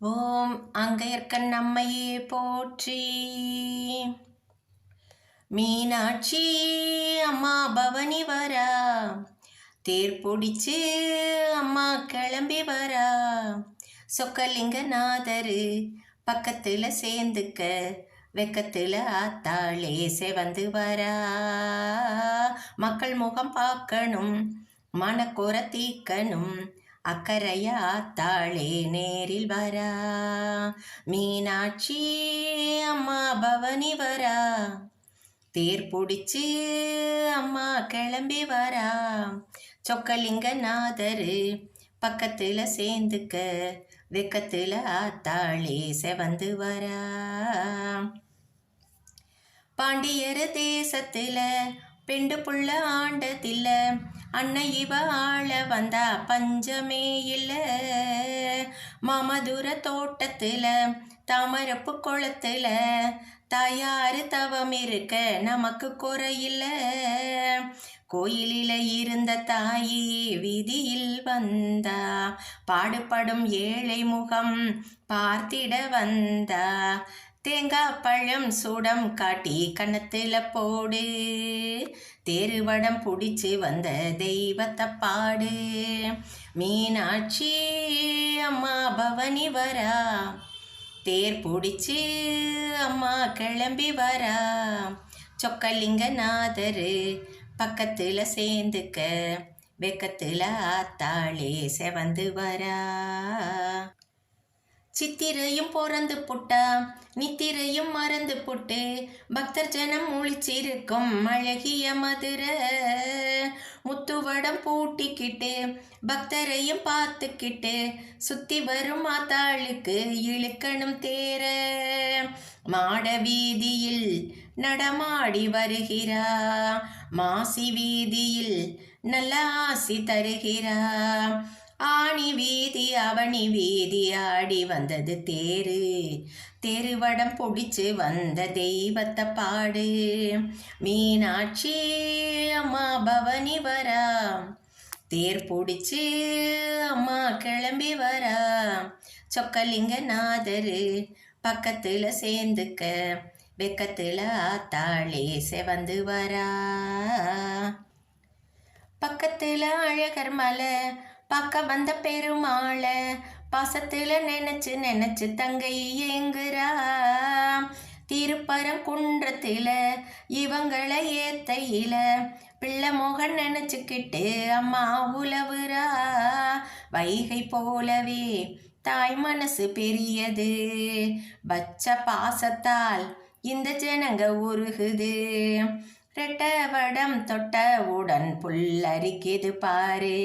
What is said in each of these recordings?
ஓம் அங்கையர்க்கண் நம்மையே போற்றி. மீனாட்சி அம்மா பவனி வரா. தேர் பிடிச்சு அம்மா கிளம்பி வரா. சொக்கலிங்கநாதரு பக்கத்தில் சேர்ந்துக்க வெக்கத்தில் ஆத்தாளே செவந்து வரா. மக்கள் முகம் பார்க்கணும் மனக்குற தீக்கணும் அக்கரையா தாளே நேரில் வரா. மீனாட்சி அம்மா பவனி வரா. தேர் பிடிச்சு அம்மா கிளம்பி வரா. சொக்கலிங்கநாதரு பக்கத்தில் சேர்ந்துக்க வெக்கத்தில் ஆத்தாளே செவந்து வரா. பாண்டியர் தேசத்தில் பெண்டு புள்ள ஆண்டதில்லை. அன்னை இவ ஆள வந்தா பஞ்சமே இல்லை. மாமதுர தோட்டத்தில் தாமரப்பு குளத்தில் தாயாரு தவம் இருக்க நமக்கு குறையில்ல கோயிலில இருந்த தாயே விதியில் வந்தா பாடுபடும் ஏழை முகம் பார்த்திட வந்தா தேங்காய் பழம் சூடம் காட்டி கணத்தில் போடு. தேருவடம் பிடிச்சி வந்த தெய்வத்தை பாடு. மீனாட்சி அம்மா பவனி வரா. தேர் பிடிச்சி அம்மா கிளம்பி வரா. சொக்கலிங்கநாதர் பக்கத்தில் சேர்ந்துக்க வெக்கத்தில் ஆத்தாளே செவந்து வரா. சித்திரையும் பிறந்து புட்ட நித்திரையும் மறந்து புட்டு பக்தர் ஜனம் முழிச்சிருக்கும் அழகிய மதுரை. முத்துவடம் பூட்டிக்கிட்டு பக்தரையும் பார்த்துக்கிட்டு சுத்தி வரும் மாத்தாளுக்கு இழுக்கணும் தேர. மாட வீதியில் நடமாடி வருகிறா மாசி வீதியில் நல்ல ஆசி தருகிறா. ஆணி வீதி அவனி வீதி ஆடி வந்தது தேரு. தெருவடம் பொடிச்சு வந்த தெய்வத்தை பாடு. மீனாட்சி அம்மா பவனி வரா. தேர் பிடிச்சு அம்மா கிளம்பி வரா. சொக்கலிங்க நாதரு பக்கத்தில் சேர்ந்துக்க வெக்கத்தில் ஆத்தாளே செவந்து வரா. பக்கத்தில் அழகர் மலை பார்க்க வந்த பெருமாள பாசத்தில் நினைச்சு நினைச்சு தங்கை ஏங்குறா திருப்பரங்குன்றத்தில் இவங்களை ஏத்தையில பிள்ளை மோகன் நினச்சிக்கிட்டு அம்மா உலவுரா வைகை போலவே தாய் மனசு பெரியது பச்ச பாசத்தால் இந்த ஜனங்க உருகுது. ரெட்டவடம் தொட்டவுடன் புல்லரிக்குது பாரு.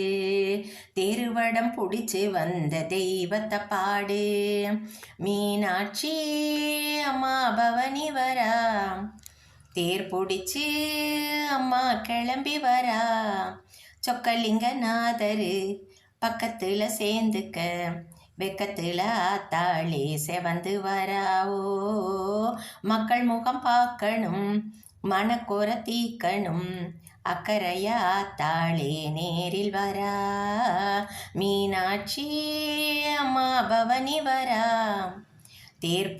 திருவடம் பிடிச்சு வந்த தெய்வத்தை பாடு. மீனாட்சி அம்மா பவனி வரா. தேர் பிடிச்சி அம்மா கிளம்பி வரா. சொக்கலிங்க நாதரு பக்கத்தில் சேர்ந்துக்க வெக்கத்தில் ஆத்தாளே செவந்து வராவோ மக்கள் முகம் பார்க்கணும். மனக்குற தீக்கணும். அக்கறையா தாளே நேரில் வரா. மீனாட்சி அம்மா பவனி வரா. தேர்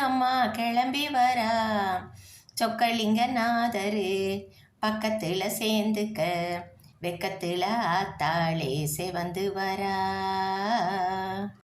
அம்மா கிளம்பி வரா. சொக்கலிங்க நாதரு பக்கத்தில் சேர்ந்துக்க. வெக்கத்தில் ஆத்தாளே செவந்து வரா.